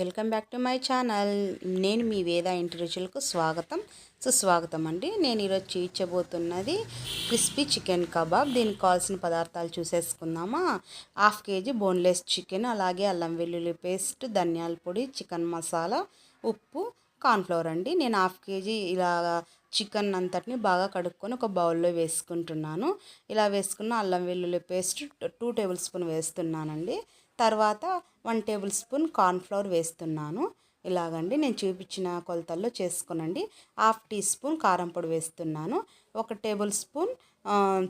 Welcome back to my channel. నేను మీ వేద ఇంటి రుచులకు స్వాగతం. సుస్వాగతం అండి. నేను ఈరోజు చూపించబోతున్నది క్రిస్పీ చికెన్ కబాబ్. దీనికి కావాల్సిన పదార్థాలు చూసేసుకుందామా? హాఫ్ కేజీ బోన్లెస్ చికెన్ అలాగే అల్లం వెల్లుల్లి పేస్ట్ ధనియాల పొడి చికెన్ మసాలా ఉప్పు కార్న్ఫ్లవర్ అండి. నేను హాఫ్ కేజీ ఇలా చికెన్ అంతటిని బాగా కడుక్కొని ఒక బౌల్లో వేసుకుంటున్నాను. ఇలా వేసుకున్న అల్లం వెల్లుల్లి పేస్ట్ టూ టేబుల్ స్పూన్ వేస్తున్నానండి. తర్వాత వన్ టేబుల్ స్పూన్ కార్న్ఫ్లవర్ వేస్తున్నాను. ఇలాగండి నేను చూపించిన కొలతల్లో చేసుకోనండి. హాఫ్ టీ స్పూన్ కారం పొడి వేస్తున్నాను. ఒక టేబుల్ స్పూన్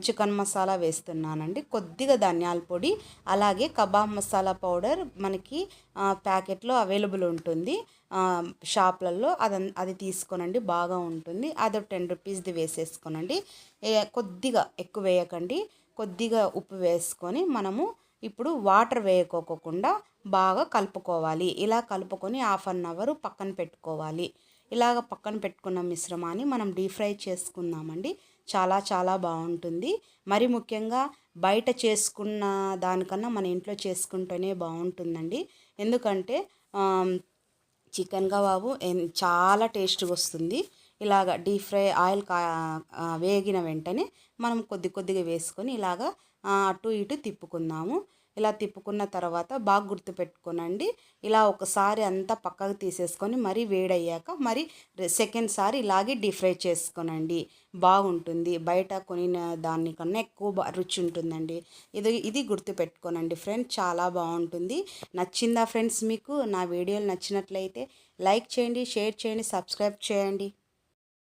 చికెన్ మసాలా వేస్తున్నానండి. కొద్దిగా ధనియాల పొడి అలాగే కబాబ్ మసాలా పౌడర్ మనకి ప్యాకెట్లో అవైలబుల్ ఉంటుంది. షాప్లలో అది అది తీసుకోనండి బాగా ఉంటుంది. అది టెన్ రూపీస్ది వేసేసుకోనండి. కొద్దిగా ఎక్కువ వేయకండి. కొద్దిగా ఉప్పు వేసుకొని మనము ఇప్పుడు వాటర్ వేయకోకుండా బాగా కలుపుకోవాలి. ఇలా కలుపుకొని హాఫ్ అన్ అవర్ పక్కన పెట్టుకోవాలి. ఇలాగ పక్కన పెట్టుకున్న మిశ్రమాన్ని మనం డీప్ ఫ్రై చేసుకుందామండి. చాలా చాలా బాగుంటుంది. మరి ముఖ్యంగా బయట చేసుకున్న దానికన్నా మన ఇంట్లో చేసుకుంటేనే బాగుంటుందండి. ఎందుకంటే చికెన్ కబాబు చాలా టేస్ట్గా వస్తుంది. ఇలాగ డీప్ ఫ్రై ఆయిల్ కా వేగిన వెంటనే మనం కొద్ది కొద్దిగా వేసుకొని ఇలాగ అటు ఇటు తిప్పుకుందాము. ఇలా తిప్పుకున్న తర్వాత బాగా గుర్తుపెట్టుకోనండి. ఇలా ఒకసారి అంతా పక్కకు తీసేసుకొని మరీ వేడయ్యాక మరి సెకండ్ సారి ఇలాగే డీప్ ఫ్రై చేసుకోనండి. బాగుంటుంది. బయట కొనిన దానికన్నా ఎక్కువ రుచి ఉంటుందండి ఇది ఇది గుర్తుపెట్టుకోనండి ఫ్రెండ్స్. చాలా బాగుంటుంది. నచ్చిందా ఫ్రెండ్స్ మీకు? నా వీడియోలు నచ్చినట్లయితే లైక్ చేయండి షేర్ చేయండి సబ్స్క్రైబ్ చేయండి.